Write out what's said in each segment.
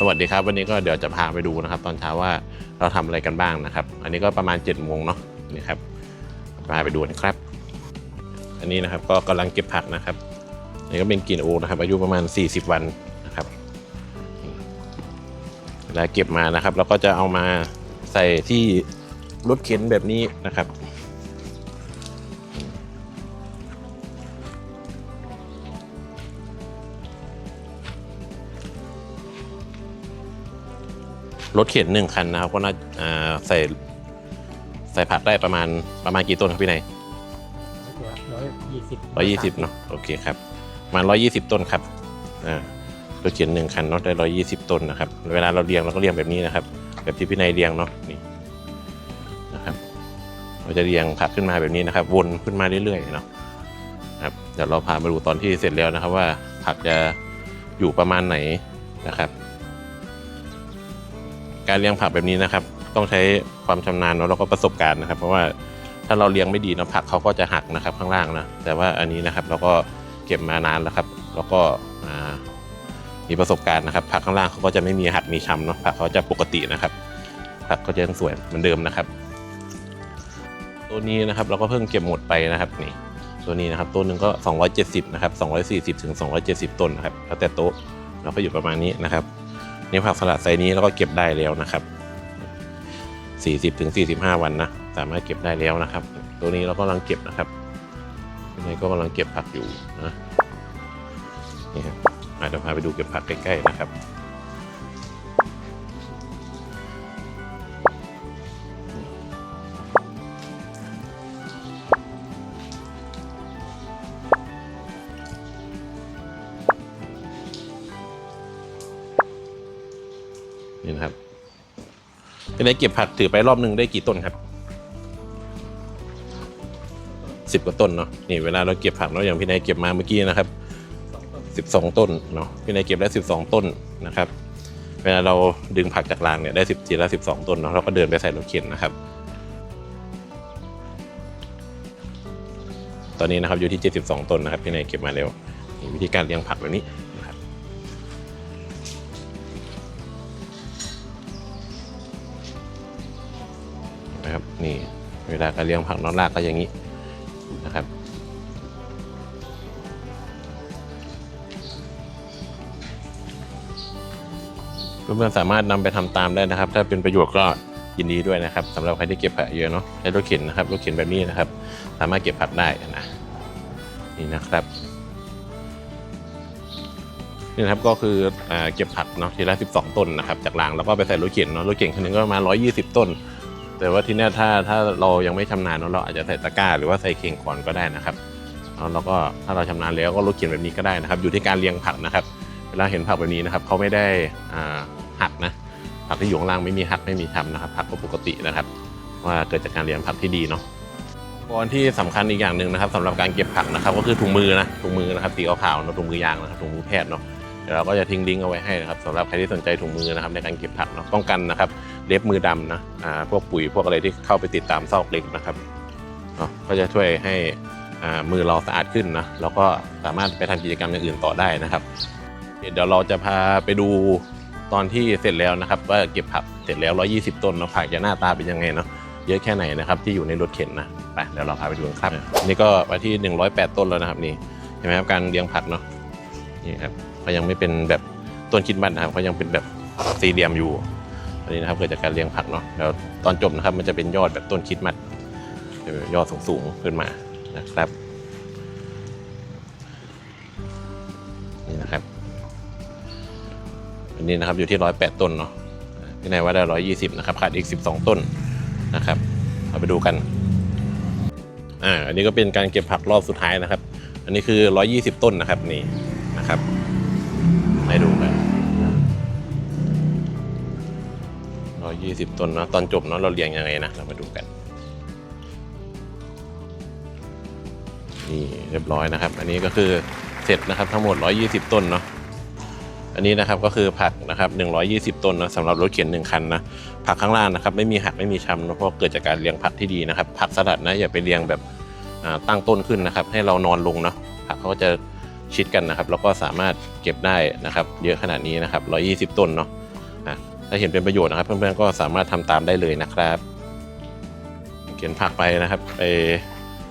สวัสดีครับ วันนี้ก็เดี๋ยวจะพาไปดูนะครับ ตอนเช้าว่าเราทำอะไรกันบ้างนะครับ อันนี้ก็ประมาณ7จ็ดโมงเนาะนี่ครับพาไปดูนะครับ อันนี้นะครับก็กำลังเก็บผักนะครับอันนี่ก็เป็นกลิ่นโอนะครับอายุประมาณ 40 วันนะครับเวลาเก็บมานะครับ เราก็จะเอามาใส่ที่รถเข็นแบบนี้นะครับ รถเข็นหนึ่งคันนะครับก็น่าอ่าใส่ใส่ผักได้ประมาณประมาณกี่ต้นครับพี่นายร้อยยี่สิบร้อยยี่สิบเนาะโอเคครับประมาณร้อยยี่สิบต้นครับอ่ารถเข็นหนึ่งคันเนาะได้ร้อยยี่สิบต้นนะครับเวลาเราเรียงเราก็เรียงแบบนี้นะครับ แบบที่พี่นายเรียงเนาะนี่นะครับ เราจะเรียงผักขึ้นมาแบบนี้นะครับ วนขึ้นมาเรื่อยๆเนาะครับเดี๋ยวเราพามาดูตอนที่เสร็จแล้วนะครับว่าผักจะอยู่ประมาณไหนนะครับ การเลี้ยงผักแบบนี้นะครับ ต้องใช้ความชำนาญเนาะแล้วก็ประสบการณ์นะครับ เพราะว่าถ้าเราเลี้ยงไม่ดีเนาะผักเขาก็จะหักนะครับข้างล่างนะแต่ว่าอันนี้นะครับเราก็เก็บมานานแล้วครับ แล้วก็มีประสบการณ์นะครับ ผักข้างล่างเขาก็จะไม่มีหักมีช้ำเนาะผักเขาจะปกตินะครับ ผักก็จะยังสวยเหมือนเดิมนะครับ ตัวนี้นะครับเราก็เพิ่งเก็บหมดไปนะครับนี่ตัวนี้นะครับตัวหนึ่งก็ 270 นะครับ 240 ถึง 270 ต้นนะครับ แล้วแต่โต๊ะเราก็อยู่ประมาณนี้นะครับ นี่ผักสลัดไซนี้เราก็เก็บได้แล้วนะครับ40-45 วันนะสามารถเก็บได้แล้วนะครับ ตัวนี้เราก็กำลังเก็บนะครับตัวนี้ก็กำลังเก็บผักอยู่นะนี่ครับอะเดี๋ยวพาไปดูเก็บผักใกล้ๆนะครับ นี่นะครับเป็นไงเก็บผักถือไปรอบหนึ่งได้กี่ต้นครับสิบกว่าต้นเนาะนี่เวลาเราเก็บผักเนาะอย่างพี่นายเก็บมาเมื่อกี้นะครับสิบสองต้นเนาะพี่นายเก็บได้สิบสองต้นนะครับ เวลาเราดึงผักจากรางเนี่ยได้สิบทีละสิบสองต้นเนาะเราก็เดินไปใส่รถเข็นนะครับ ตอนนี้นะครับอยู่ที่เจ็ดสิบสองต้นนะครับพี่นายเก็บมาแล้วนี่วิธีการเลี้ยงผักแบบนี้ นะครับนี่เวลาการเลี้ยงผักนอนรากก็อย่างนี้นะครับเพื่อนๆสามารถนำไปทำตามได้นะครับ ถ้าเป็นประโยชน์ก็ยินดีด้วยนะครับสำหรับใครที่เก็บผักเยอะเนาะใช้รถเข็นนะครับรถเข็นแบบนี้นะครับ สามารถเก็บผักได้นะนี่นะครับนี่นะครับก็คืออเก็บผักเนาะทีละ 12 ต้นนะครับ จากรางแล้วก็ไปใส่รถเข็นเนาะรถเข็นคันนึงก็ประมาณ120 ต้น แต่ว่าที่เนี้ยถ้าถ้าเรายังไม่ชำนาญเนอะเราอาจจะใส่ตะกร้าหรือว่าใส่เข่งก่อนก็ได้นะครับแล้วเราก็ถ้าเราชำนาญแล้วก็ลดเขียนแบบนี้ก็ได้นะครับ อยู่ที่การเรียงผักนะครับ เวลาเห็นผักแบบนี้นะครับเขาไม่ได้อ่าหักนะผักที่อยู่ข้างล่างไม่มีหักไม่มีช้ำนะครับ ผักก็ปกตินะครับ ว่าเกิดจากการเรียงผักที่ดีเนาะกรณ์ที่สำคัญอีกอย่างหนึ่งนะครับสำหรับการเก็บผักนะครับ ก็คือถุงมือนะถุงมือนะครับสีขาวๆนะถุงมือยางนะครับถุงมือแพทย์เนาะเดี๋ยวเราก็จะทิ้งลิงก์เอาไว้ให้นะครับสำหรับใครที่สนใจถุงมือนะครับในการเก็บผักเนาะป้องกันนะครับ เล็บมือดำนะอ่าพวกปุ๋ยพวกอะไรที่เข้าไปติดตามซอกเล็กนะครับก็จะช่วยให้อ่ามือเราสะอาดขึ้นนะแล้วก็สามารถไปทำกิจกรรมอย่างอื่นต่อได้นะครับ เดี๋ยวเราจะพาไปดูตอนที่เสร็จแล้วนะครับว่าเก็บผักเสร็จแล้ว 120 ต้นเนาะผักจะหน้าตาเป็นยังไงเนาะเยอะแค่ไหนนะครับที่อยู่ในรถเข็นนะไปเดี๋ยวเราพาไปดูกันครับนี่ก็ไปที่ 108 ต้นแล้วนะครับนี่เห็นไหมครับการเลี้ยงผักเนาะนี่ครับเขายังไม่เป็นแบบต้นคิดบัตนะครับเขายังเป็นแบบสี่เหลี่ยมอยู่ อันนี้นะครับเกิดจากการเลี้ยงผักเนาะแล้วตอนจบนะครับมันจะเป็นยอดแบบต้นคิดมัดยอดสูงๆขึ้นมานะครับนี่นะครับอันนี้นะครับอยู่ที่ร้อยแปดต้นเนาะพี่นายว่าได้ร้อยยี่สิบนะครับขาดอีกสิบสองต้นนะครับเอาไปดูกันอ่าอันนี้ก็เป็นการเก็บผักรอบสุดท้ายนะครับ อันนี้คือร้อยยี่สิบต้นนะครับนี่นะครับ ร้อยยี่สิบต้นนะตอนจบเนาะเราเรียงยังไงนะ เรามาดูกัน นี่เรียบร้อยนะครับ อันนี้ก็คือเสร็จนะครับทั้งหมด 120 ต้นเนาะอันนี้นะครับก็คือผักนะครับ120 ต้นนะสำหรับรถเข็นหนึ่งคันนะผักข้างล่างนะครับไม่มีหักไม่มีช้ำนะเพราะเกิดจากการเลี้ยงผักที่ดีนะครับ ผักสลัดนะอย่าไปเลี้ยงแบบตั้งต้นขึ้นนะครับ ให้เรานอนลงเนาะผักเขาก็จะชิดกันนะครับ แล้วก็สามารถเก็บได้นะครับ เยอะขนาดนี้นะครับ 120 ต้นเนาะ ถ้าเห็นเป็นประโยชน์นะครับ เพื่อนๆก็สามารถทำตามได้เลยนะครับเขียนผักไปนะครับไป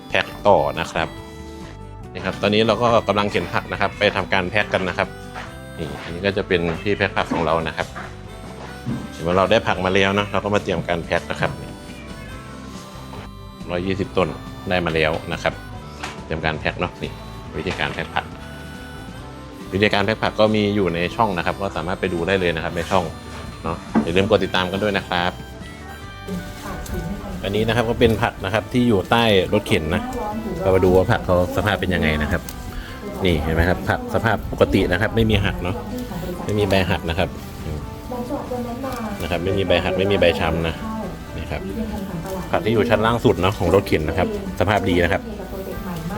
แพ็คต่อนะครับนี่ครับ ตอนนี้เราก็กำลังเขียนผักนะครับ ไปทำการแพ็คกันนะครับนี่อันนี้ก็จะเป็นที่แพ็คผักของเรานะครับเห็นว่าเราได้ผักมาแล้วนะเราก็มาเตรียมการแพ็คนะครับร้อยยี่สิบต้นได้มาแล้วนะครับ เตรียมการแพ็คเนาะนี่วิธีการแพ็คผักวิธีการแพ็คผักก็มีอยู่ในช่องนะครับ ก็สามารถไปดูได้เลยนะครับในช่อง เนาะอย่าลืมกดติดตามกันด้วยนะครับ อันนี้นะครับก็เป็นผักนะครับที่อยู่ใต้รถเข็นนะเรามาดูว่าผักเขาสภาพเป็นยังไงนะครับ นี่เห็นไหมครับผักสภาพปกตินะครับ ไม่มีหักเนาะไม่มีใบหักนะครับอืมนะครับ ไม่มีใบหักไม่มีใบช้ำนะนี่ครับผักที่อยู่ชั้นล่างสุดเนาะของรถเข็นนะครับ สภาพดีนะครับ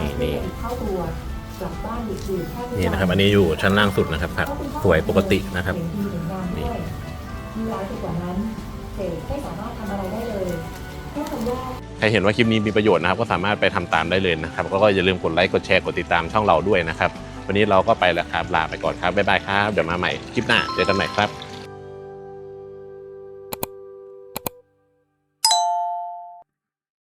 นี่นี่นี่นะครับ อันนี้อยู่ชั้นล่างสุดนะครับผักสวยปกตินะครับนี่ มีร้ายไปกว่านั้นเศษไม่สามารถทำอะไรได้เลยแค่คำว่า ใครเห็นว่าคลิปนี้มีประโยชน์นะครับ ก็สามารถไปทำตามได้เลยนะครับ ก็อย่าลืมกดไลค์กดแชร์กดติดตามช่องเราด้วยนะครับ วันนี้เราก็ไปแล้วครับลาไปก่อนครับบ๊ายบายครับเดี๋ยวมาใหม่คลิปหน้าเจอกันใหม่ครับ